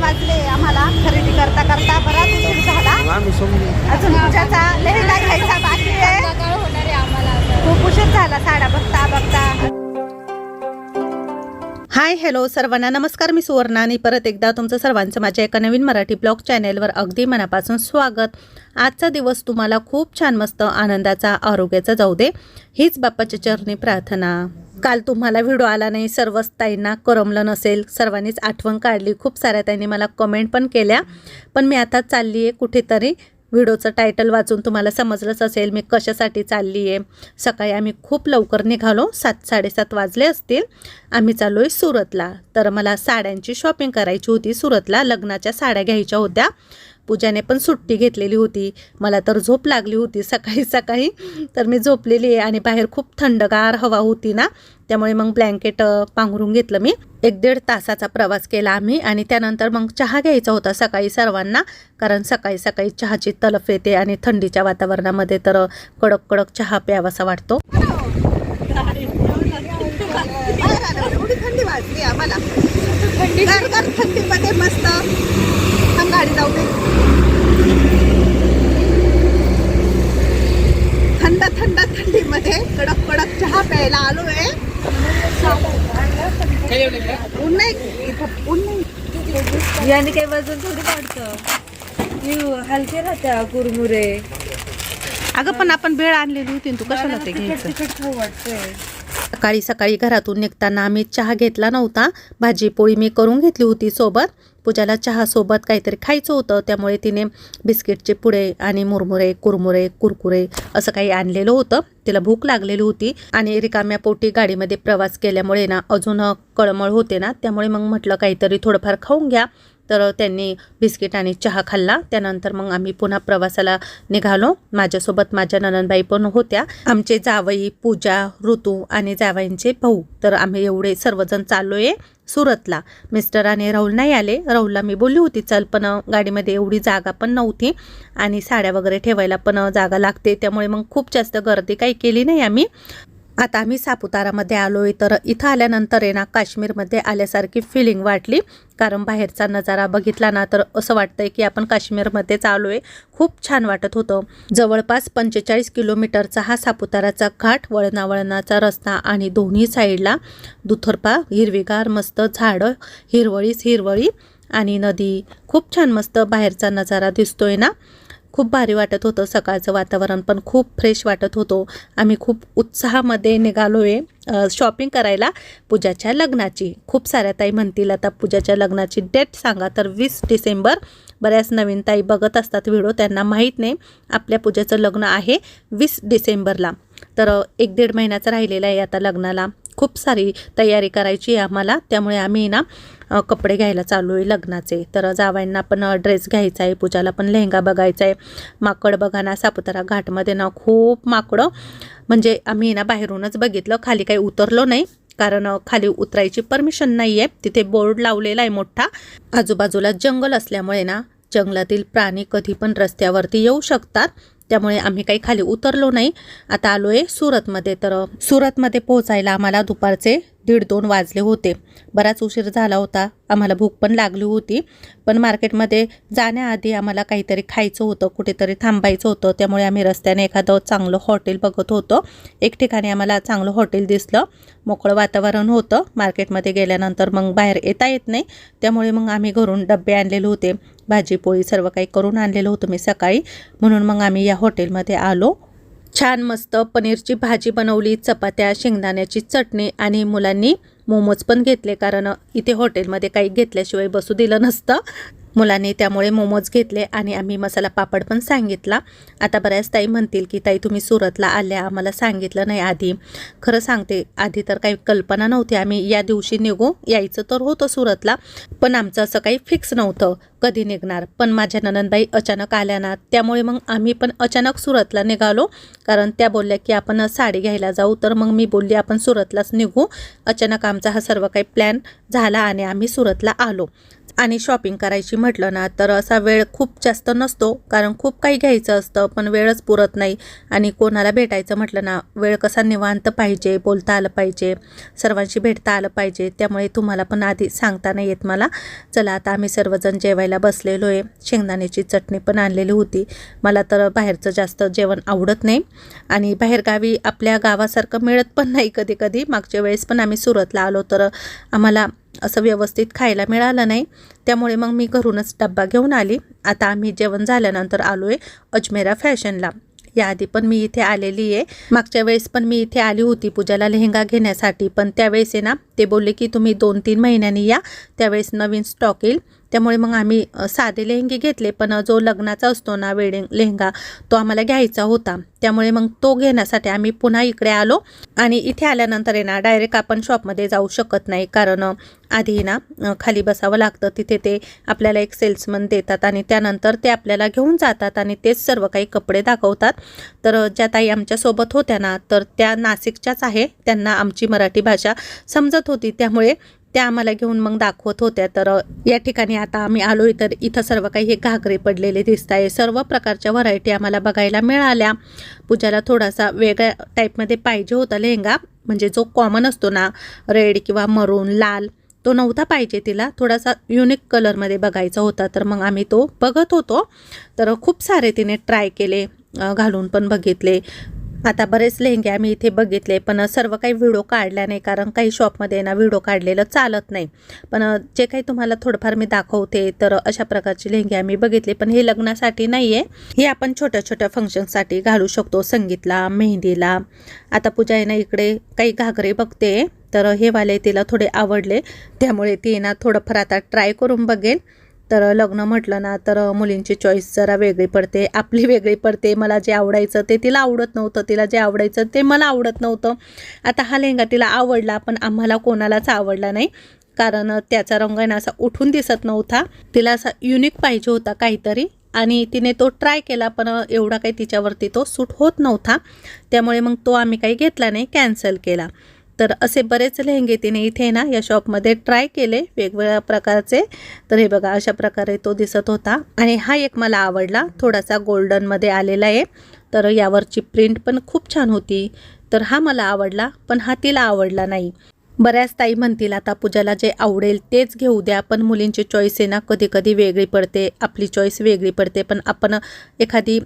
वाजले आम्हाला खरेदी करता करता बराच उशीर झाला. अजून पूजाचा लेहंगा घ्यायचा बाकी आहे. खूप उशीर झाला साड्या बघता बघता. हाय हॅलो सर्वांना. नमस्कार मी सुवर्णा. आणि परत एकदा तुमचं सर्वांचं माझ्या एका नवीन मराठी ब्लॉग चॅनेलवर अगदी मनापासून स्वागत. आजचा दिवस तुम्हाला खूप छान मस्त आनंदाचा आरोग्याचा जाऊ दे. हीच बाप्पाच्या चरणी प्रार्थना. काल तुम्हाला व्हिडिओ आला नाही सर्वच ताईंना करमलं नसेल. सर्वांनीच आठवण काढली. खूप साऱ्या ताईंनी मला कमेंट पण केल्या. पण मी आता चालली आहे कुठेतरी. व्हिडिओचं टायटल वाचून तुम्हाला समजलंच असेल मी कशासाठी चालली आहे सकाळी आम्ही खूप लवकर निघालो. सात साडेसात वाजले असतील. आम्ही चाललो आहे सुरतला. तर मला साड्यांची शॉपिंग करायची होती सुरतला. लग्नाच्या साड्या घ्यायच्या होत्या. पूजाने पण सुट्टी घेतलेली होती. मला तर झोप लागली होती सकाळी सकाळी. तर मी झोपलेली आहे आणि बाहेर खूप थंडगार हवा होती ना त्यामुळे मग ब्लँकेट पांघरून घेतलं मी. एक दीड तासाचा प्रवास केला आम्ही आणि त्यानंतर मग चहा घ्यायचा होता सकाळी सर्वांना कारण सकाळी सकाळी चहाची तलफ येते आणि थंडीच्या वातावरणामध्ये तर कडक कडक चहा प्यावासा वाटतो. थंडी वाजली आम्हाला. थंडीमध्ये मस्त. गाडी जाऊ दे. थंड थंड थंडीमध्ये कडक कडक चहा प्यायला आलोय. ऊन नाही इथं ऊन नाही. याने काही वजन थोडी वाढतं. यू हलके राहत्या कुरमुरे. अगं पण आपण भेळ आणलेली होती तू कशाला ते घ्यायचं? वाटतंय. सकाळी सकाळी घरातून निघताना आम्ही चहा घेतला नव्हता. भाजी पोळी मी करून घेतली होती सोबत. पूजाला चहासोबत काहीतरी खायचं होतं त्यामुळे तिने बिस्किटचे पुडे आणि मुरमुरे कुरमुरे कुरकुरे असं काही आणलेलं होतं. तिला भूक लागलेली होती आणि रिकाम्या पोटी गाडीमध्ये प्रवास केल्यामुळे ना अजून कळमळ होते ना त्यामुळे मग म्हटलं काहीतरी थोडंफार खाऊन घ्या. तर त्यांनी बिस्किट आणि चहा खाल्ला. त्यानंतर मग आम्ही पुन्हा प्रवासाला निघालो. माझ्यासोबत माझ्या ननंदबाई पण होत्या. आमचे जावई पूजा ऋतू आणि जावईंचे भाऊ. तर आम्ही एवढे सर्वजण चाललोय सुरतला. मिस्टर आणि राहुल नाही आले. राहुलला मी बोलली होती चल पण गाडीमध्ये एवढी जागा पण नव्हती आणि साड्या वगैरे ठेवायला पण जागा लागते. त्यामुळे मग खूप जास्त गर्दी काही केली नाही आम्ही. आता आम्ही सापुतारामध्ये आलो आहे तर इथं आल्यानंतर आहे ना काश्मीरमध्ये आल्यासारखी फिलिंग वाटली. कारण बाहेरचा नजारा बघितला ना तर असं वाटतंय की आपण काश्मीरमध्येच आलो आहे खूप छान वाटत होतं. जवळपास पंचेचाळीस किलोमीटरचा हा सापुताराचा घाट वळणावळणाचा रस्ता आणि दोन्ही साईडला दुथरपा हिरवीगार मस्त झाडं हिरवळीच हिरवळी आणि नदी. खूप छान मस्त बाहेरचा नजारा दिसतोय ना. खूप भारी वाटत होतं. सकाळचं वातावरण पण खूप फ्रेश वाटत होतो. आम्ही खूप उत्साहामध्ये निघालो आहे शॉपिंग करायला पूजाच्या लग्नाची. खूप साऱ्या ताई म्हणतील आता पूजाच्या लग्नाची डेट सांगा. तर वीस डिसेंबर बऱ्याच नवीन ताई बघत असतात व्हिडिओ. त्यांना माहीत नाही आपल्या पूजेचं लग्न आहे वीस डिसेंबरला. तर एक दीड महिन्याचा राहिलेला आहे आता लग्नाला. खूप सारी तयारी करायची आहे आम्हाला. त्यामुळे आम्ही ना कपडे घ्यायला चालू आहे लग्नाचे. तर जावांना पण ड्रेस घ्यायचा आहे पूजाला पण लेहंगा बघायचा आहे. माकड बघा ना सापुतारा घाटमध्ये ना खूप माकडं. म्हणजे आम्ही ना बाहेरूनच बघितलं खाली काही उतरलो नाही. कारण खाली उतरायची परमिशन नाही आहे तिथे बोर्ड लावलेला आहे मोठा. आजूबाजूला जंगल असल्यामुळे ना जंगलातील प्राणी कधी पण रस्त्यावरती येऊ शकतात. त्यामुळे आम्ही काही खाली उतरलो नाही. आता आलो आहे सुरतमध्ये. तर सुरतमध्ये पोहोचायला आम्हाला दुपारचे दीड दोन वाजले होते. बराच उशीर झाला होता. आम्हाला भूक पण लागली होती. पण मार्केटमध्ये जाण्याआधी आम्हाला काहीतरी खायचं होतं कुठेतरी थांबायचं होतं. त्यामुळे आम्ही रस्त्याने एखादं चांगलं हॉटेल बघत होतो. एक ठिकाणी आम्हाला चांगलं हॉटेल दिसलं. मोकळं वातावरण होतं. मार्केटमध्ये गेल्यानंतर मग बाहेर येता येत नाही. त्यामुळे मग आम्ही घरून डबे आणलेले होते. भाजी पोळी सर्व काही करून आणलेलं होतं मी सकाळी. म्हणून मग आम्ही या हॉटेलमध्ये आलो. छान मस्त पनीरची भाजी बनवली चपात्या शेंगदाण्याची चटणी आणि मुलांनी मोमोज पण घेतले. कारण इथे हॉटेलमध्ये काही घेतल्याशिवाय बसू दिलं नसतं. मुलांनी त्यामुळे मोमोज घेतले आणि आम्ही मसाला पापड पण सांगितला. आता बऱ्याच ताई म्हणतील की ताई तुम्ही सुरतला आल्या आम्हाला सांगितलं नाही आधी. खरं सांगते आधी तर काही कल्पना नव्हती. आम्ही या दिवशी निघू यायचं तर होतं सुरतला पण आमचं असं काही फिक्स नव्हतं कधी निघणार. पण माझ्या ननंदबाई अचानक आल्या ना त्यामुळे मग आम्ही पण अचानक सुरतला निघालो कारण त्या बोलल्या की आपण साडी घ्यायला जाऊ. तर मग मी बोलली आपण सुरतलाच निघू. अचानक आमचा हा सर्व काही प्लॅन झाला आणि आम्ही सुरतला आलो. आणि शॉपिंग करायची म्हटलं ना तर असा वेळ खूप जास्त नसतो. कारण खूप काही घ्यायचं असतं पण वेळच पुरत नाही. आणि कोणाला भेटायचं म्हटलं ना वेळ कसा निवांत पाहिजे बोलता आलं पाहिजे सर्वांशी भेटता आलं पाहिजे त्यामुळे तुम्हाला पण आधी सांगता नाही येत मला. चला आता आम्ही सर्वजण जेवायला बसलेलो आहे शेंगदाण्याची चटणी पण आणलेली होती. मला तर बाहेरचं जास्त जेवण आवडत नाही. आणि बाहेरगावी आपल्या गावासारखं मिळत पण नाही कधी कधी. मागच्या वेळेस पण आम्ही सुरतला आलो तर आम्हाला असं व्यवस्थित खायला मिळालं नाही. त्यामुळे मग मी घरूनच डब्बा घेऊन आली. आता आम्ही जेवण झाल्यानंतर आलो आहे अजमेरा फॅशनला. याआधी पण मी इथे आलेली आहे. मागच्या वेळेस पण मी इथे आली होती पूजाला लेहंगा घेण्यासाठी. पण त्यावेळेस आहे ना ते बोलले की तुम्ही दोन तीन महिन्यांनी या. त्यावेळेस नवीन स्टॉक येईल. त्यामुळे मग आम्ही साधे लेहंगे घेतले पण जो लग्नाचा असतो ना वेडिंग लेहंगा तो आम्हाला घ्यायचा होता. त्यामुळे मग तो घेण्यासाठी आम्ही पुन्हा इकडे आलो आणि इथे आल्यानंतर आहे ना डायरेक्ट आपण शॉपमध्ये जाऊ शकत नाही. कारण आधी ना खाली बसावं लागतं. तिथे ते आपल्याला एक सेल्समन देतात आणि त्यानंतर ते आपल्याला घेऊन जातात आणि तेच सर्व काही कपडे दाखवतात. तर ज्या ताई आमच्यासोबत होत्या ना तर त्या नाशिकच्याच आहे. त्यांना आमची मराठी भाषा समजत होती. त्यामुळे त्या आम्हाला घेऊन मग दाखवत होत्या. तर या ठिकाणी आता आम्ही आलो तर इथं सर्व काही हे घागरे पडलेले दिसत आहे. सर्व प्रकारच्या व्हरायटी आम्हाला बघायला मिळाल्या. पूजाला थोडासा वेगळ्या टाईपमध्ये पाहिजे होता लेहंगा. म्हणजे जो कॉमन असतो ना रेड किंवा मरून लाल तो नव्हता पाहिजे तिला. थोडासा युनिक कलरमध्ये बघायचा होता. तर मग आम्ही तो बघत होतो. तर खूप सारे तिने ट्राय केले घालून पण बघितले. आता बरेच लेहंगे आम्ही इथे बघितले पण सर्व काही व्हिडिओ काढल्या नाही कारण काही शॉपमध्ये ना व्हिडिओ काढलेलं चालत नाही. पण जे काही तुम्हाला थोडंफार मी दाखवते तर अशा प्रकारचे लेहंगे आम्ही बघितले पण हे लग्नासाठी नाही आहे हे आपण छोट्या छोट्या फंक्शनसाठी घालू शकतो संगीतला मेहंदीला. आता पूजा आहे ना इकडे काही घागरे बघते तर हे वाले तिला थोडे आवडले. त्यामुळे ती ना थोडंफार आता ट्राय करून बघेल. तर लग्न म्हटलं ना तर मुलींची चॉईस जरा वेगळी पडते. आपली वेगळी पडते. मला जे आवडायचं ते तिला आवडत नव्हतं. तिला जे आवडायचं ते मला आवडत नव्हतं. आता हा लेहंगा तिला आवडला पण आम्हाला कोणालाच आवडला नाही. कारण त्याचा रंग आहे ना असा उठून दिसत नव्हता. तिला असा युनिक पाहिजे होता काहीतरी. आणि तिने तो ट्राय केला पण एवढा काही तिच्यावरती तो सूट होत नव्हता. त्यामुळे मग तो आम्ही काही घेतला नाही कॅन्सल केला. तर असे बरेच लेहंगे तिने इथे ना या शॉपमध्ये ट्राय केले वेगवेगळ्या प्रकारचे. तर हे बघा अशा प्रकारे तो दिसत होता. आणि हा एक मला आवडला. थोडासा गोल्डनमध्ये आलेला आहे. तर यावरची प्रिंट पण खूप छान होती. तर हा मला आवडला पण हा तिला आवडला नाही. बऱ्याच ताई म्हणतील आता पूजाला जे आवडेल तेच घेऊ द्या पण मुलींची चॉईस आहे ना कधी कधी वेगळी पडते. आपली चॉईस वेगळी पडते. पण आपण एखादी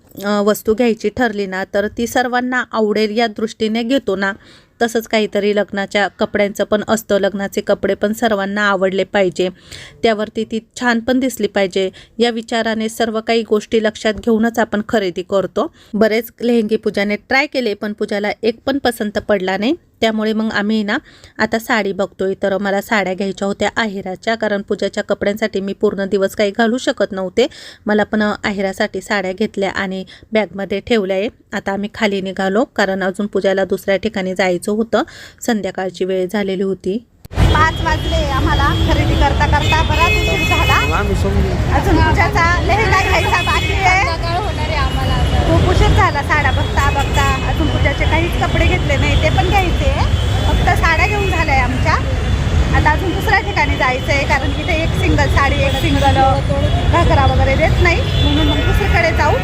वस्तू घ्यायची ठरली ना तर ती सर्वांना आवडेल या दृष्टीने घेतो ना. तसंच काहीतरी लग्नाच्या कपड्यांचं पण असतं. लग्नाचे कपडे पण सर्वांना आवडले पाहिजे. त्यावरती ती छान पण दिसली पाहिजे. या विचाराने सर्व काही गोष्टी लक्षात घेऊनच आपण खरेदी करतो. बरेच लेहंगी पूजाने ट्राय केले पण पूजाला एक पण पसंत पडला नाही. त्यामुळे मग आम्ही ना आता साडी बघतोय. तर मला साड्या घ्यायच्या होत्या आहेराच्या कारण पूजाच्या कपड्यांसाठी मी पूर्ण दिवस काही घालू शकत नव्हते. मला पण आहेरासाठी साड्या घेतल्या आणि बॅगमध्ये ठेवल्या आहे. आता आम्ही खाली निघालो कारण अजून पूजाला दुसऱ्या ठिकाणी जायचं होतं. संध्याकाळची वेळ झालेली होती. पाच वाजले आम्हाला खरेदी करता करता बराच उशीर झाला. अजून पूजाचा लेहंगा घ्यायचा बाकी आहे सकाळ होणार आहे आम्हाला आता. खूप उशीर झाला साड्या बघता बघता. अजून पूजाचे काहीच कपडे घेतले नाही ते पण घ्यायचे. फक्त साड्या घेऊन झाल्या आहे आमच्या. आता अजून दुसऱ्या ठिकाणी जायचं आहे कारण की ते एक सिंगल साडी एक सिंगल घागरा वगैरे देत नाही. म्हणून मग दुसरीकडे जाऊ.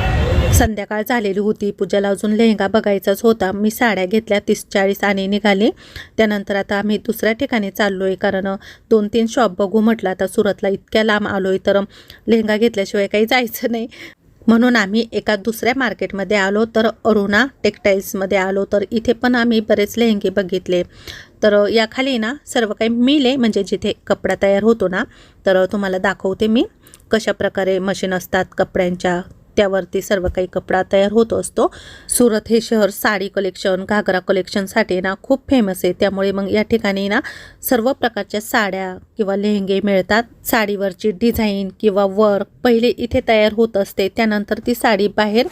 संध्याकाळ झालेली होती. पूजाला अजून लेहंगा बघायचाच होता. मी साड्या घेतल्या तीस चाळीस आणि निघाली. त्यानंतर आता आम्ही दुसऱ्या ठिकाणी चाललो आहे कारण दोन तीन शॉप बघू म्हटलं. आता सुरतला इतक्या लांब आलो आहे तर लेहंगा घेतल्याशिवाय काही जायचं नाही. म्हणून आम्ही एका दुसऱ्या मार्केटमध्ये आलो तर अरुणा टेक्सटाईल्समध्ये आलो. तर इथे पण आम्ही बरेच लेहंगे बघितले. तर याखाली ना सर्व काही मिले म्हणजे जिथे कपडा तयार होतो ना तर तुम्हाला दाखवते मी कशा प्रकारे मशीन असतात कपड्यांच्या. त्यावरती सर्व काही कपडा तयार होत असतो. सुरत हे शहर साडी कलेक्शन घागरा कलेक्शनसाठी ना खूप फेमस आहे. त्यामुळे मग या ठिकाणी ना सर्व प्रकारच्या साड्या किंवा लेहंगे मिळतात. साडीवरची डिझाईन किंवा वर्क पहिले इथे तयार होत असते. त्यानंतर ती साडी बाहेर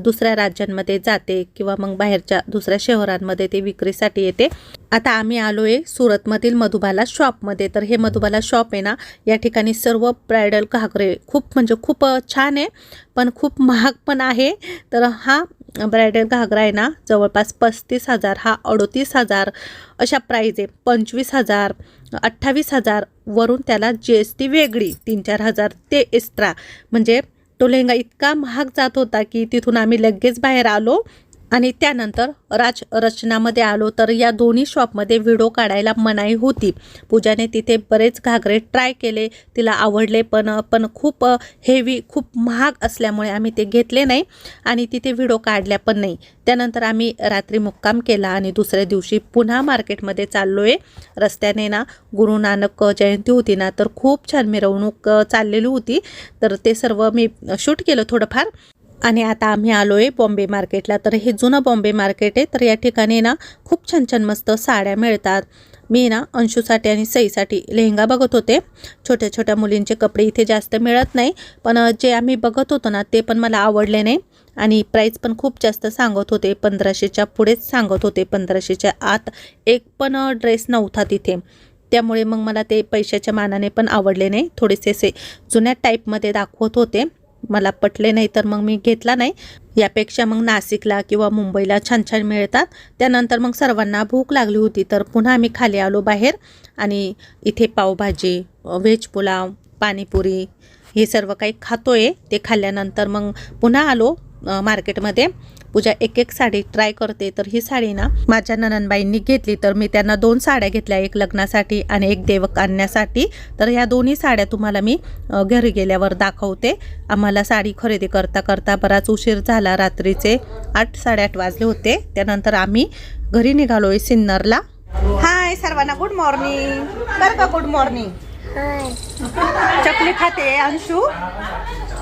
दुसऱ्या राज्यांमध्ये जाते किंवा मग बाहेरच्या दुसऱ्या शहरांमध्ये ते विक्रीसाठी येते. आता आम्ही आलो आहे सुरतमधील मधुबाला शॉपमध्ये. तर हे मधुबाला शॉप आहे ना या ठिकाणी सर्व ब्रायडल घागरे खूप म्हणजे खूप छान आहे पण खूप महाग पण आहे. तर हा ब्रायडल घागरा आहे ना जवळपास पस्तीस हजार हा अडोतीस हजार अशा प्राईज आहे. पंचवीस हजार अठ्ठावीस हजार वरून त्याला जी एस टी वेगळी तीन चार हजार ते एक्स्ट्रा म्हणजे तो लेहंगा इतका महाग जात होता की तिथून आम्ही लगेच बाहेर आलो. आणि त्यानंतर राज रचनामध्ये आलो तर या दोन्ही शॉपमध्ये व्हिडिओ काढायला मनाई होती. पूजाने तिथे बरेच घागरे ट्राय केले. तिला आवडले पण पण खूप हेवी खूप महाग असल्यामुळे आम्ही ते घेतले नाही आणि तिथे व्हिडिओ काढल्या पण नाही. त्यानंतर आम्ही रात्री मुक्काम केला आणि दुसऱ्या दिवशी पुन्हा मार्केटमध्ये चाललो आहे रस्त्याने ना गुरु नानक जयंती होती ना तर खूप छान मिरवणूक चाललेली होती. तर ते सर्व मी शूट केलं थोडंफार. आणि आता आम्ही आलो आहे बॉम्बे मार्केटला. तर हे जुनं बॉम्बे मार्केट आहे. तर या ठिकाणी ना खूप छान छान मस्त साड्या मिळतात. मी ना अंशूसाठी आणि सईसाठी लेहंगा बघत होते. छोट्या छोट्या मुलींचे कपडे इथे जास्त मिळत नाही. पण जे आम्ही बघत होतो ना ते पण मला आवडले नाही. आणि प्राईस पण खूप जास्त सांगत होते. पंधराशेच्या पुढेच सांगत होते. पंधराशेच्या आत एक पण ड्रेस नव्हता तिथे. त्यामुळे मग मला ते पैशाच्या मानाने पण आवडले नाही. थोडेसे असे जुन्या टाईपमध्ये दाखवत होते. मला पटले नाही तर मग मी घेतला नाही. यापेक्षा मग नाशिकला किंवा मुंबईला छान छान मिळतात. त्यानंतर मग सर्वांना भूक लागली होती तर पुन्हा आम्ही खाली आलो बाहेर. आणि इथे पावभाजी व्हेज पुलाव पाणीपुरी हे सर्व काही खातोय. ते खाल्ल्यानंतर मग पुन्हा आलो मार्केटमध्ये. पूजा एक एक साडी ट्राय करते तर ही साडी ना माझ्या नननबाईंनी घेतली. तर मी त्यांना दोन साड्या घेतल्या एक लग्नासाठी आणि एक देवक आणण्यासाठी. तर ह्या दोन्ही साड्या तुम्हाला मी घरी गेल्यावर दाखवते. आम्हाला साडी खरेदी करता करता बराच उशीर झाला. रात्रीचे आठ साडेआठ वाजले होते. त्यानंतर आम्ही घरी निघालोय सिन्नरला. हाय सर्वांना गुड मॉर्निंग बरं का गुड मॉर्निंग चकली खाते अंशू.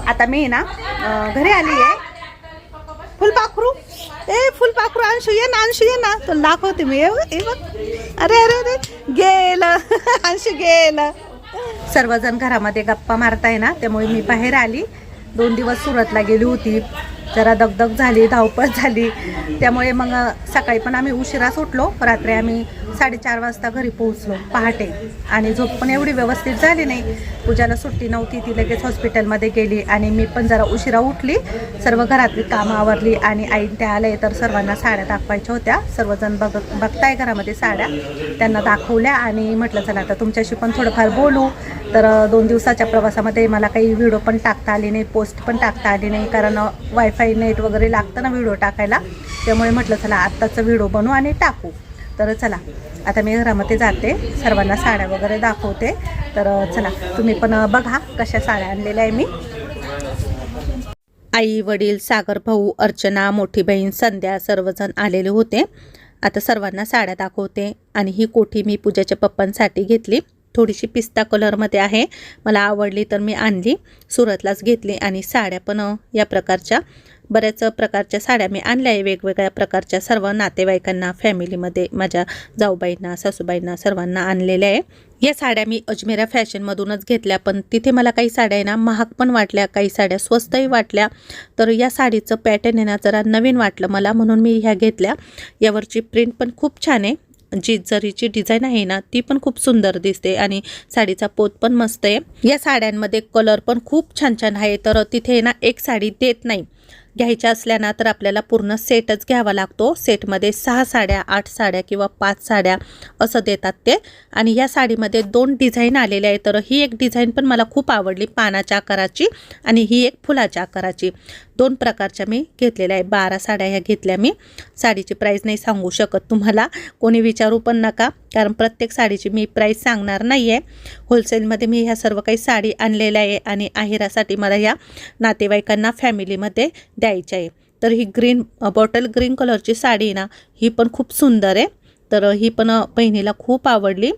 आता मी ना घरी आली आहे फुलपाखरू? ए फुलपाखरू अंशू ये ना अंशू ये ना. तुला दाखवते मी ये बघ, अरे अरे अरे. गेलं. अंशू गेलं. सर्वजण घरामध्ये गप्पा मारताय ना त्यामुळे मी बाहेर आली. दोन दिवस सुरतला गेली होती. जरा दगदग झाली धावपळ झाली. त्यामुळे मग सकाळी पण आम्ही उशिराच उठलो रात्री आम्ही साडेचार वाजता घरी पोहोचलो पहाटे. आणि झोप पण एवढी व्यवस्थित झाली नाही. पूजाला सुट्टी नव्हती ती लगेच हॉस्पिटलमध्ये गेली आणि मी पण जरा उशिरा उठली. सर्व घरातली कामं आवरली आणि आई त्या आले तर सर्वांना साड्या दाखवायच्या होत्या. सर्वजण बघ बघताय घरामध्ये साड्या. त्यांना दाखवल्या आणि म्हटलं चला आता तुमच्याशी पण थोडंफार बोलू. तर दोन दिवसाच्या प्रवासामध्ये मला काही व्हिडिओ पण टाकता आली नाही पोस्ट पण टाकता आली नाही. कारण वायफाय नेट वगैरे लागतं ना व्हिडिओ टाकायला त्यामुळे म्हटलं चला आत्ताचं व्हिडिओ बनवू आणि टाकू. तर चला आता मी घरामध्ये जाते सर्वांना साड्या वगैरे दाखवते. तर चला तुम्ही पण बघा कशा साड्या आणलेल्या आहे मी. आई वडील सागर भाऊ अर्चना मोठी बहीण संध्या सर्वजण आलेले होते. आता सर्वांना साड्या दाखवते आणि ही कोठी मी पूजाच्या पप्पांसाठी घेतली. थोडीशी पिस्ता कलरमध्ये आहे. मला आवडली तर मी आणली. सुरतलाच घेतली आणि साड्या पण या प्रकारच्या. बऱ्याच प्रकारच्या साड्या मी आणल्या आहे. वेगवेगळ्या प्रकारच्या सर्व नातेवाईकांना फॅमिलीमध्ये माझ्या जाऊबाईंना सासूबाईंना सर्वांना आणलेल्या आहे. या साड्या मी अजमेरा फॅशनमधूनच घेतल्या पण तिथे मला काही साड्या आहे ना महाग पण वाटल्या काही साड्या स्वस्तही वाटल्या. तर या साडीचं पॅटर्न आहे ना जरा नवीन वाटलं मला म्हणून मी ह्या घेतल्या. यावरची प्रिंट पण खूप छान आहे. जी जरीची डिझाईन आहे ना ती पण खूप सुंदर दिसते आणि साडीचा पोत पण मस्त आहे. या साड्यांमध्ये कलर पण खूप छान छान आहे तर तिथे ना एक साडी देत नाही. घ्यायच्या असल्या ना तर आपल्याला पूर्ण सेटच घ्यावा लागतो. सेटमध्ये सहा साड्या आठ साड्या किंवा पाच साड्या असं देतात ते. आणि या साडीमध्ये दोन डिझाईन आलेले आहे तर ही एक डिझाईन पण मला खूप आवडली पानाच्या आकाराची आणि ही एक फुलाच्या आकाराची. दोन प्रकारच्या मी घेतलेल्या आहे बारा साड्या ह्या घेतल्या मी. साडीची प्राईस नाही सांगू शकत तुम्हाला. कोणी विचारू पण नका कारण प्रत्येक साडीची मी प्राईस सांगणार नाही आहे होलसेलमध्ये मी ह्या सर्व काही साडी आणलेल्या आहे आणि आहेरासाठी मला ह्या नातेवाईकांना फॅमिलीमध्ये द्यायच्या आहे. तर ही ग्रीन बॉटल ग्रीन कलरची साडी आहे ना ही पण खूप सुंदर आहे. तर ही पण बहिणीला खूप आवडली.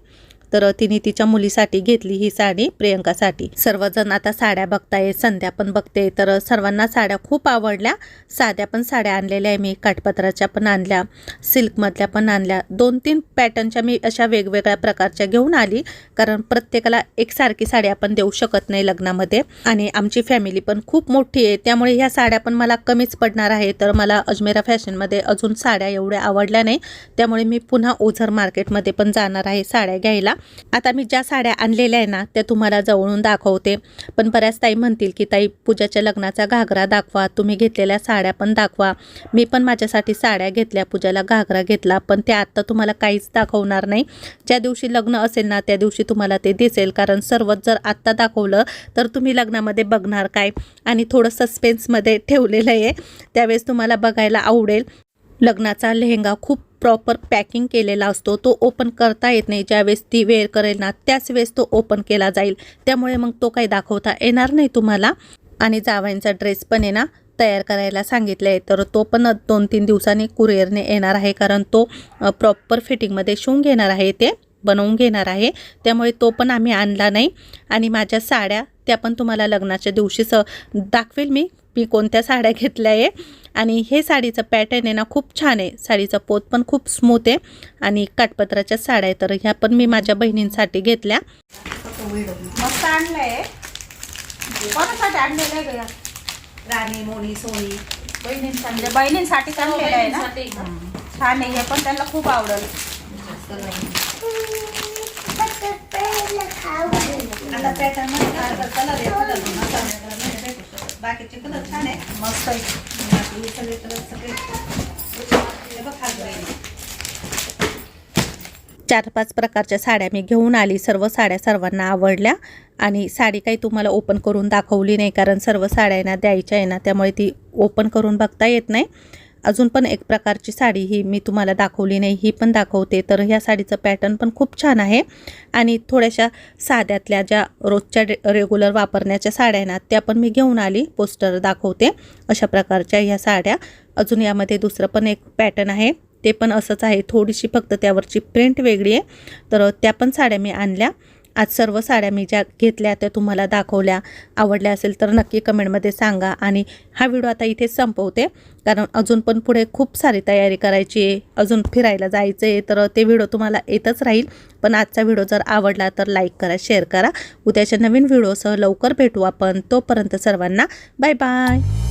तर तिने तिच्या मुलीसाठी घेतली ही साडी प्रियंकासाठी. सर्वजण आता साड्या बघताय संध्या पण बघते. तर सर्वांना साड्या खूप आवडल्या. साध्या पण साड्या आणलेल्या आहे मी काठपत्राच्या पण आणल्या सिल्कमधल्या पण आणल्या. दोन तीन पॅटर्नच्या मी अशा वेगवेगळ्या प्रकारच्या घेऊन आली कारण प्रत्येकाला एकसारखी साडी आपण देऊ शकत नाही लग्नामध्ये. आणि आमची फॅमिली पण खूप मोठी आहे त्यामुळे ह्या साड्या पण मला कमीच पडणार आहे तर मला अजमेरा फॅशनमध्ये अजून साड्या एवढ्या आवडल्या नाही त्यामुळे मी पुन्हा ओझर मार्केटमध्ये पण जाणार आहे साड्या घ्यायला. आता मी ज्या साड्या आणलेल्या आहे ना त्या तुम्हाला जवळून दाखवते. पण बऱ्याच ताई म्हणतील की ताई पूजाच्या लग्नाचा घागरा दाखवा. तुम्ही घेतलेल्या साड्या पण दाखवा. मी पण माझ्यासाठी साड्या घेतल्या पूजाला घागरा घेतला. पण ते आत्ता तुम्हाला काहीच दाखवणार नाही. ज्या दिवशी लग्न असेल ना त्या दिवशी तुम्हाला ते दिसेल. कारण सर्वच जर आत्ता दाखवलं तर तुम्ही लग्नामध्ये बघणार काय? आणि थोडं सस्पेन्समध्ये ठेवलेलं आहे. त्यावेळेस तुम्हाला बघायला आवडेल. लग्नाचा लेहंगा खूप प्रॉपर पॅकिंग केलेला असतो तो ओपन करता येत नाही. ज्यावेळेस ती वेअर करेल ना त्याच वेळेस तो ओपन केला जाईल. त्यामुळे मग तो काही दाखवता येणार नाही तुम्हाला. आणि जावयांचा ड्रेस पण आहे ना तयार करायला सांगितलं आहे तर तो पण दोन तीन दिवसांनी कुरिअरने येणार आहे. कारण तो प्रॉपर फिटिंगमध्ये शिवून घेणार आहे ते. बनवून घेणार आहे. त्यामुळे तो पण आम्ही आणला नाही. आणि माझ्या साड्या त्या पण तुम्हाला लग्नाच्या दिवशीच दाखवेल मी मी कोणत्या साड्या घेतल्या आहे. आणि हे साडीचं पॅटर्न आहे ना खूप छान आहे. साडीचा पोत पण खूप स्मूथ आहे. आणि काठपत्राच्या साड्या आहे तर ह्या पण मी माझ्या बहिणींसाठी घेतल्या. मस्त आणलंय. कोणासाठी आणलेलं आहे? राणी मोनी सोनी बहिणींसाठी. म्हणजे बहिणींसाठी आणलेलं आहे ना? छान आहे हे पण त्यांना खूप आवडेल. आता पॅटर्न कलर आहे कलर बाकीचे कलर छान आहे. मस्त आहे. बाकी सगळे कलर सगळे हे बघ खाली आहे. चार पाच प्रकारच्या साड्या मी घेऊन आली. सर्व साड्या सर्वांना आवडल्या. आणि साडी काही तुम्हाला ओपन करून दाखवली नाही कारण सर्व साड्यांना द्यायच्या आहे ना त्यामुळे ती ओपन करून बघता येत नाही. अजून पण एक प्रकारची साडी ही मी तुम्हाला दाखवली नाही ही पण दाखवते. तर ह्या साडीचं पॅटर्न पण खूप छान आहे. आणि थोड्याशा साध्यातल्या ज्या रोजच्या रे रेग्युलर वापरण्याच्या साड्या आहे ना त्या पण मी घेऊन आली पोस्टर दाखवते अशा प्रकारच्या ह्या साड्या. अजून यामध्ये दुसरं पण एक पॅटर्न आहे ते पण असंच आहे थोडीशी फक्त त्यावरची प्रिंट वेगळी आहे. तर त्या पण साड्या मी आणल्या. आज सर्व साड्या मी ज्या घेतल्या त्या तुम्हाला दाखवल्या आवडल्या असेल तर नक्की कमेंटमध्ये सांगा आणि हा व्हिडिओ आता इथे संपवते. कारण अजून पण पुढे खूप सारी तयारी करायची आहे अजून फिरायला जायचं आहे तर ते व्हिडिओ तुम्हाला येतच राहील. पण आजचा व्हिडिओ जर आवडला तर लाईक करा शेअर करा. उद्याच्या नवीन व्हिडिओसह लवकर भेटू आपण. तोपर्यंत सर्वांना बाय बाय.